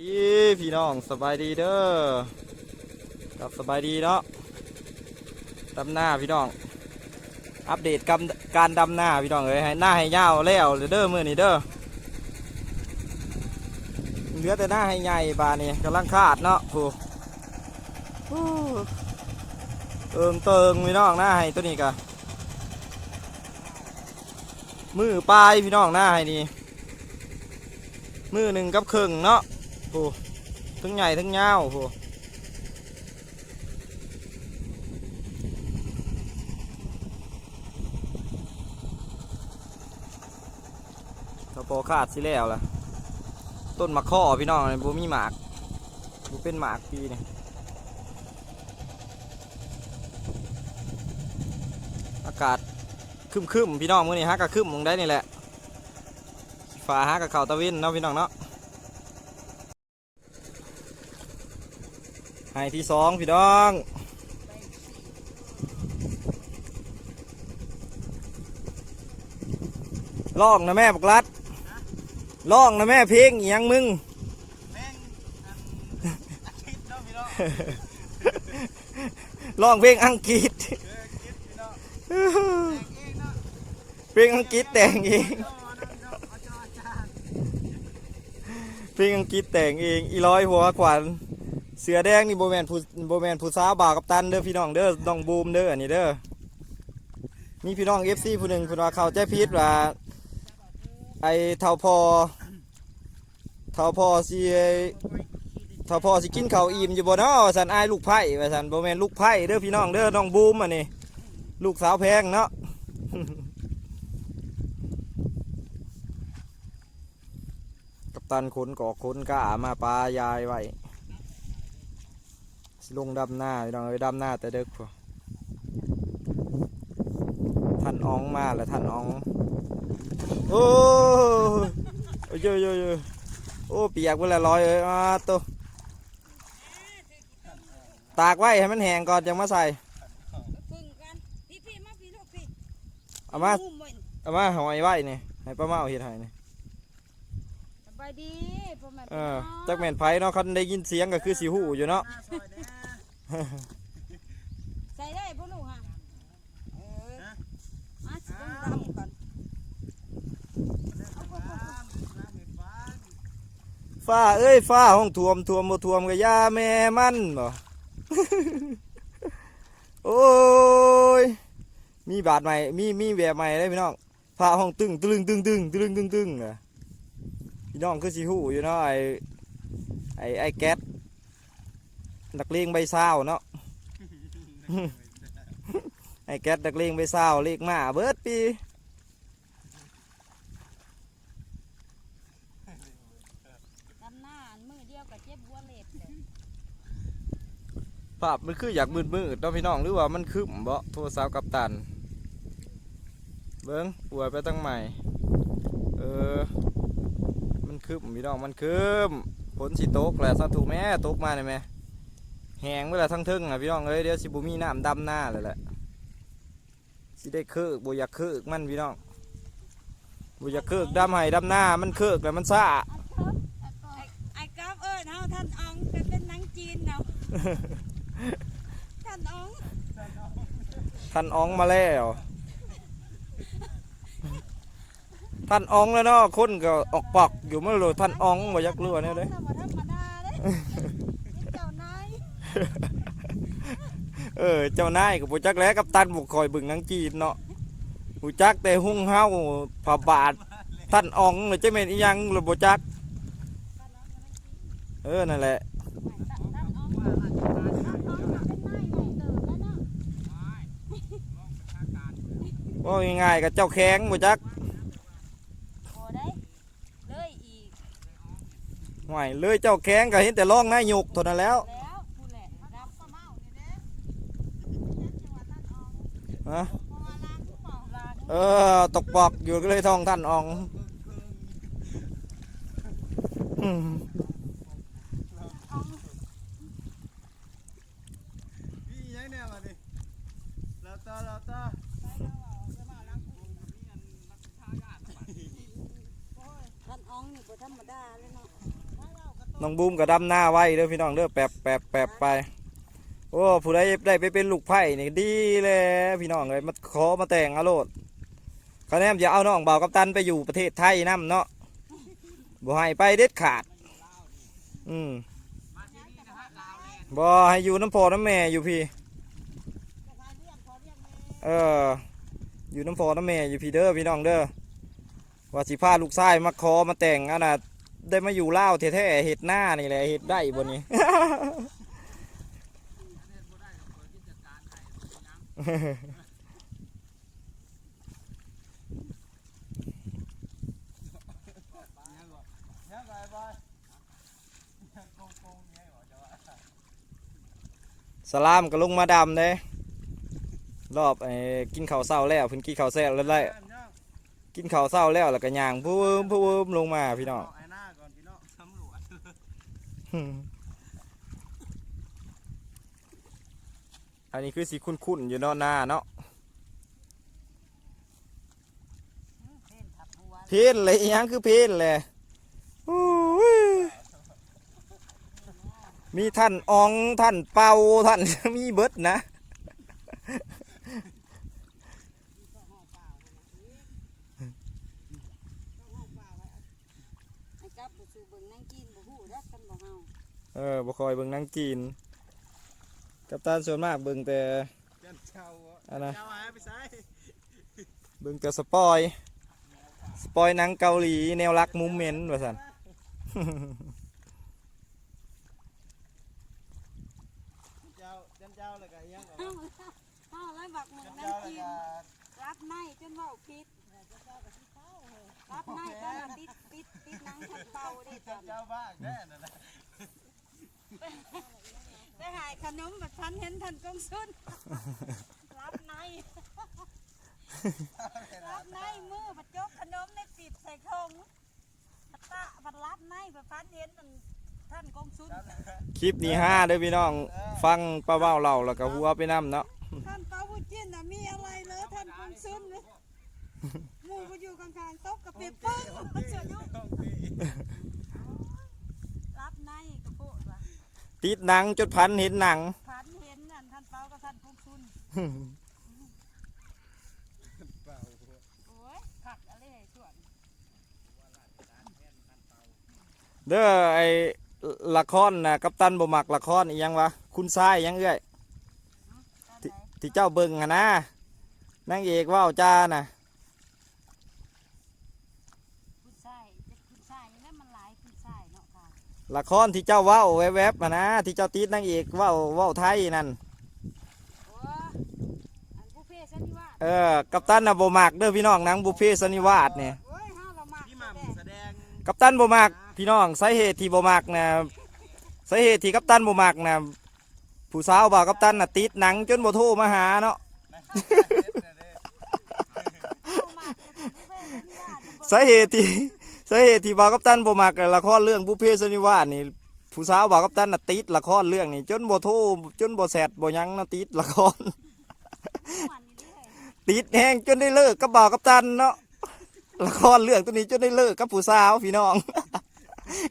ดีพี่น้องสบายดีเด้อกับสบายดีเนาะดำหน้าพี่น้อง อัปเดตกำการดำหน้าพี่น้องเอ้ยให้หน้าให้ยาวแล้วเด้อมือนี้เด้อเหลือแต่หน้าให้ใหญ่บานี่กำลังขาดเนาะผู้ฮู้เอิงเติงพี่น้องหน้าให้ตัวนี้กะมือปลายพี่น้องหน้าให้นี่มือหนึ่งกับครึ่งเนาะ โอ้ทั้งใหญ่ทั้งยาวโอ้กระโปรงขาดสิแล้วล่ะ ต้นมะข้อพี่น้องนี่บ่มีหมากบ่เป็นหมากปีนี่อากาศคึมๆพี่น้องมื้อนี้ฮะกะคึมมองได้นี่แหละฟ้าฮะกับเขาตะวินเนาะพี่น้องเนาะ ให้ที่สองพี่น้องร้องนะแม่บกรัดร้องนะแม่เพลงยังมึงแม่งอันอาทิตย์เพี่น้องร้องเพลงอังกฤษเพี่น้องแต่งเองเนาะเพลงอังกฤษแต่งเองเอาเนาะพี่น้องเอาจออาจารย์เพลงอังกฤษแต่งเอง อีร้อยหัวขวัญ เสือแดงนี่โบแมนผู้โบแมนผู้สาวบ่าวกับตันเด้อพี่น้องเด้อน้องบูมเด้ออันนี้เด้อมีพี่น้องเอฟซีผู้หนึ่งคุณว่าเขาใจพิษว่าไอเท่าพอเท่าพอสิเท่าพอสิกินเขาอิ่มอยู่บ่เนาะสันไอลูกไผ่ว่าสันโบแมนลูกไผ่เด้อพี่น้องเด้อน้องบูมอันนี้ลูกสาวแพงเนาะกับตันขนกอกขนกะมาปลายายไว้ ลงดำหน้าพี่น้องเอ้ยดำหน้าแต่เด็กพอท่านอ๋องมาแล้วท่านอ๋อง โอ้ยเยอะเยอะเยอะโอ้เปียกเวลาลอยเอ้ยมาตัวตากไว้ให้มันแห้งก่อนยังมาใส่พึ่งกันพี่พี่มาพี่ลูกพี่เอามาอุ้ไว้เอามาหอยไว้นี่ให้ป้าเมาเฮ็ดให้นี่สบายดีพ่อแม่เอพี่อน้องจักแม่นไผเนาะคันได้ยินเสียงก็คือสิหูอยู่เนาะหน้าซอยแน่ ใส่ได้พ่อลูกฮะเออนะมาสิต้องดำก่อนน้ำน้ำเห็ดฟางฟ้าเอ้ยฟ้าห้องท่วมท่วมบ่ท่วมก็ย่าแม่มันบ่โอ้ยมีบาดใหม่มีมีแบบใหม่เลยพี่น้องฟ้าห้องตึงตึงตึงตึงตึงตึงตึงน่ะพี่น้องคือสิฮู้อยู่เนาะไอ้ไอ้ไอ้แก๊ส นักเลงใบซาวเนาะไอ้แก๊สนักเลงใบซาวเลขมาเบิดปีดำหน้าอันมือเดียวกับเจ็บหัวเล็บเลยภาพมันคืออยากมืดมืดๆเนาะพี่น้องหรือว่ามันคึมบ่โทรศัพท์กับตัน เบิ้งอวยไปตั้งใหม่ เออ มันคึมพี่น้องมันคึมฝนสิตกแหละสันถูกแม่ตกมาเลยแม่ แหงเวลาทั้งทึ่งอะพี่น้องเอ้ยเดี๋ยวสิบุมีน้ำดำหน้าเลยแหละสิได้เคิกบ่อยากเคิกมันพี่น้องบ่อยากเคิกดำให้ดำหน้ามันเคิกแล้วมันซ่าไอ้ไอ้ก๊อฟเอิญเฮาท่านอองเป็นเป็นหนังจีนเนาะท่านอองท่านอ๋องมาแล้วท่านอ๋องแล้วเนาะคนก็ออกปอกอยู่เมื่อโลท่านอ๋องบ่อยักเรือเนี่ยเลย ธรรมดาธรรมดาเด้เจ้านายเออ เจ้านายกับผู้จักแล้วกับตันบุกคอยเบึงหนังจีนเนาะผู้จักแต่หุ่งเฮาผ่าบาทท่านอ๋องเลยจะเป็นอีหยังหรือบ่จัก เออ นั่นแหละท่านอองท่านอองเป็นนายใหญ่เติบแล้วเนาะว่าง่ายๆกับเจ้าแข้งบ่จัก โอ้ได้เลยอีก ห่วยเลยเจ้าแข้งก็เห็นแต่ร้องนายกเท่านั้นแล้วแล้วพูดแหละรับก็เมาเนี่ยเด้จังหวัดท่านอองฮะเพราะว่าลางผู้เมาลางเออ ตกปอกอยู่ก็เลยท่องท่านอองอืมพี่ยังเนี่ยมาดิเราต่อเราต่อท่า นอองนี่บ่ธรรมดาเลยเนาะน้องบูมก็ดำหน้าไว้เด้อพี่น้องเด้อแปบแปบแปบไป โอ้ผู้ใดได้ไปเป็นลูกไผ่นี่ดีเลยพี่น้องเลยมาขอมาแต่งอาโลดเขาแนมจะเอาน้องเบากับตันไปอยู่ประเทศไทยนํเนาะบ่ให้ไปเด็ดขาด อืมบ่ให้อยู่น้ำพ่อน้ำแม่อยู่พี่ เออ อยู่น้ำพ่อน้ำแม่อยู่พี่เด้อพี่น้องเด้อว่าสิพาลูกชายมาขอมาแต่งอันน่ะ ได้มาอยู่เล่าแท้ๆเห็ดหน้านี่แหละเห็ดได้บนนี้ยังไงบอยยังโกงโกงยังเหรอจะว่าสลามก็ลงมาดำเด้รอบไอ้กินข้าวเศร้าแล้วเพิ่นกินข้าวแซ่บแล้วได้กินข้าวเศร้าแล้วแล้วก็ย่างพูมพูมลงมาพี่น้อง อันนี้คือสีคุ้นๆอยู่เนอกหน้าเนาะเพ่นทับหัวเพนเลยอิหยังคือเพนเลยโอ้ยมีท่านอองท่านเป่าท่านมีเบิดนะ ไอ้กับบ่ สู่เบิ่งนั่งกินบ่ฮู้รักกันบ่เฮาเออบ่คอยเบิ่งหนังกินกับตานส่วนมากเบิ่งแต่เจ้าเจ้าอันนะเจ้าหายไปใส่เบิ่งแต่สปอย สปอยหนังเกาหลีแนวรักมุมเมนต์ว่าซั่น เจ้าเจ้าเจ้าเลยกันยังก่อนเฮาเฮาแล้วบักหมูนั่งเจ้าเลยกินกันรับในจนเว้าผิด รับในก็มาติดติดติดหนังทันเป่าด้จ้ะเจ้าบ้าแน่น่ะนะไปหายขนมบัดทันเห็นทันกงสุนรับในรับในมือบัดยกขนมในติดใส่ถุงบัดตะบัดรับในบัดพันเห็นมันท่านกงสุนคลิปนี้ห้าเด้อพี่น้อง ฟังป้าเว้าเล่าแล้วก็หัวไปน้ำเนาะท่านเปาบุจินน่ะมีอะไรเหรอท่านกงสุนหมู่ก็อยู่ข้างๆโต๊ะกระเปียกปึ้งมันสยุรับในกระโปดว่ะติดหนังจดพันเห็นหนังพันเห็นนั่นท่านเปากับท่านกงสุนเปล่าโอ้ยผักอะไรให้ส่วนเด้อไอ้ละครนะกัปตันบ่มักละครอีหยังวะคุณชายอิหยังเอ้ย ตอนที่ไหนที่เจ้าเบิ่งหนนะนางเอกเว่าวจ้าน่ะ คุณชายจะคุณชายนี่มันหลายคุณชายเนาะค่ะ ละครที่เจ้าเว้าแวบๆมานะที่เจ้าติดนางเอกเว้าเว้าไทยนั่นโอ้อันบุฟเฟ่สันนิวาสเออกัปตันน่ะบ่มักเด้อพี่น้องหนังบุพเพสันนิวาสเนี่ยโอ้ยห้าละมากพี่หม่ำแสดงกัปตันบ่มักพี่น้องสาเหตุที่บ่มักนะสาเหตุที่กัปตันบ่มักนะผู้สาวบ่าวกัปตันน่ะติดหนังจนบ่โทรมาหาเนาะสาเหตุที่ สาเหตุที่บ่าวกัปตันบ่มักละครเรื่องบุพเพสันนิวาสนี่ผู้สาวบ่าวกัปตันน่ะติดละครเรื่องนี้จนบ่โทรจนบ่แซดบ่หยังนะติดละคร ติดแห้งจนได้เลิกกับบ่าวกัปตันเนาะละครเรื่องตัวนี้จนได้เลิกกับผู้สาวพี่น้อง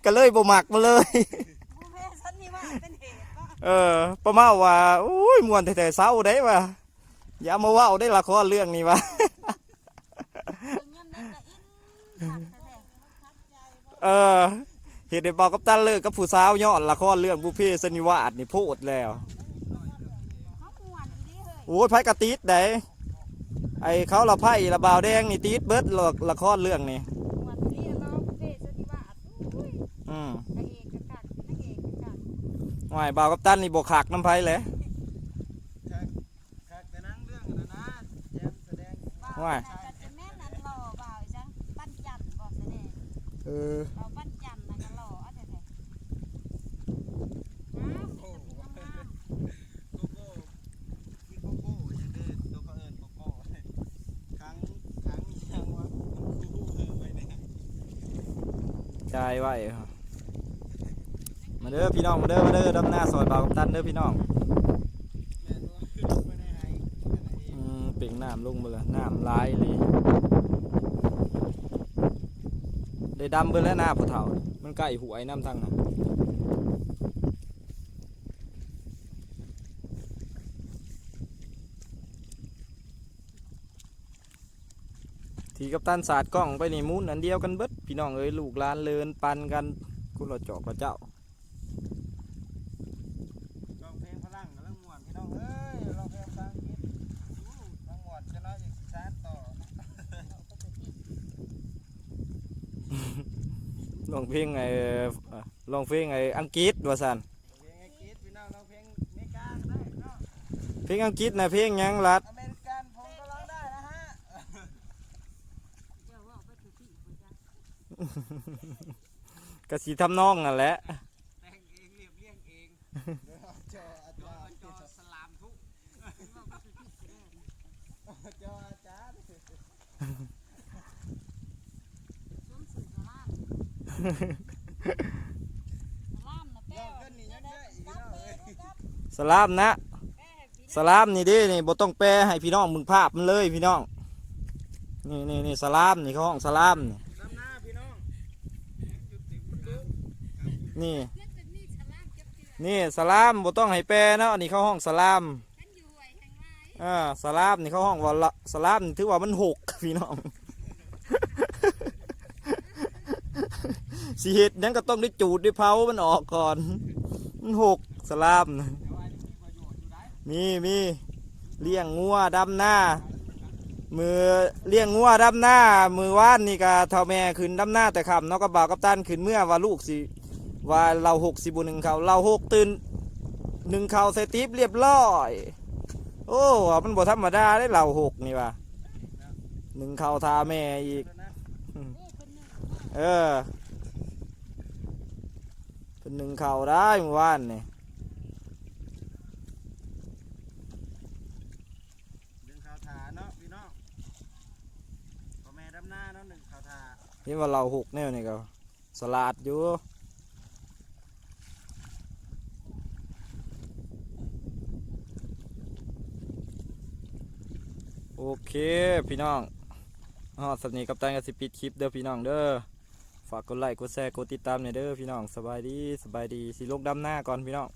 ก็เลยบ่มักมาเลย บุฟเฟ่สันนิวาสเป็นเหตุก็เออ ประมาณว่าโอ้ยมวนแต่ๆเศร้าได้ว่ะอย่ามาเว่าได้ละครเรื่องนี้วะถึงยามนั้นก็อินผักแท้ เออเหตุได้บอกกับตันเลิกกับผู้สาวย้อนละครเรื่องบุพเพสนิวาสนี่พูดแล้วๆเขาม่วนอีหลีเฮ้ยโอ้ยไพ่กระติดได้ไอเขาละไพ่ละบาวแดงนี่ติดเบิดละละครเรื่องนี้ม่วนอีหลีเราบุฟเฟ่สันนิวาสอุ้ยอืมนางเอกกะกัดนางเอกกะกัดหวายบาวกับตันนี่บกขักน้ำไพ่เลยคักแต่นั่งเรื่องนะนะแจมแสดงบ่าวว่าน่ะก็สิแม่นนั่นหล่อบ่าวจังปั้นจันทร์บ่แสดง เออบ่าปั้นจันนะก็หล่อเอาแต่ๆอ้าวสิจะเป็นงามโกโก้กินโกโก้ยังเดินเขาเอิญโกโก้ครั้งครั้งยังวะคู่เออไปเนี่ยใจไว้มาเด้อพี่น้องมาเด้อมาเด้อดำหน้าซอยบาวกับตันเด้อพี่น้องแม่นว่าขึ้นรถไปในไฮอะไรเองอืมเป่งน้ำลงเบื่อน้ำลายเลย ได้ดำเบิ่แล้วหน้าผู้เฒ่า มันใกล้หวยน้ำทั้งนั้ทีกับตันศาสตร์กล้องไปนี่มูนอันเดียวกันเบิดพี่น้องเอ้ยลูกล้านเลินปันกันคุณเราจอกกระเจ้า ลองเพลงไอ้เอ่อลองเพลงไอ้อังกฤษว่าซั่นเพลงอังกฤษพี่น้องร้องเพลงอเมริกันได้เนาะเพลงอังกฤษนะเพลงหยังลัดอเมริกันผมก็ร้องได้นะฮะเจ้าว่าไปถือที่บ่จ้ะกะสิทำนองนั่นแหละแต่งเองเรียบเรียงเองจออาจารย์จอสลามทุกว่าไปถือที่ก็ได้นะจออาจารย์ สลามนะ สลามนี่ดินี่บ่ต้องแปลให้พี่น้องมึงภาพมันเลยพี่น้อง นี่นี่นี่สลามนี่เขาห้องสลามนี่นี่นี่สลามบ่ต้องให้แปลเนาะอันนี้เขาห้องสลามอ่าสลามนี่เขาห้องว่าละสลามถือว่ามันหกพี่น้อง สิเฮ็ดหยังก็ต้องได้จูดได้เผามันออกก่อน มันหกสลามนี่มีมีเลี้ยงงัวดำหน้า มือเลี้ยงงัวดำหน้า มือว่านนี่ก็เท่าแม่ขึ้นดำหน้าแต่คำนาะก็บ่าวกับตันขึ้นเมื่อว่าลูกสิว่าเราหกสิบุหนึ่งเขาเราหกตื่นหนึ่งเขาใส่ติ๊บเรียบร้อย โอ้มันบ่ธรรมดาได้เราหกนี่ว่ะหนึ่งเขาทาแม่อีก เออ เป็นหนึ่งเขาได้เมื่อวานนี่ดึงข่าวถาเนาะพี่น้องพ่อแม่ดำหน้าเนาะหนึ่งข่าวถานี่ว่าเราหกแนวนี่ก็สลัดอยู่โอเค พี่น้องฮอดสำนีกับตันกับสิปิดคลิปเด้อพี่น้องเด้อ ฝากกดไลค์กดแชร์กดติดตามเนี่ยเด้อพี่น้องสบายดีสบายดีสิลกดำหน้าก่อนพี่น้อง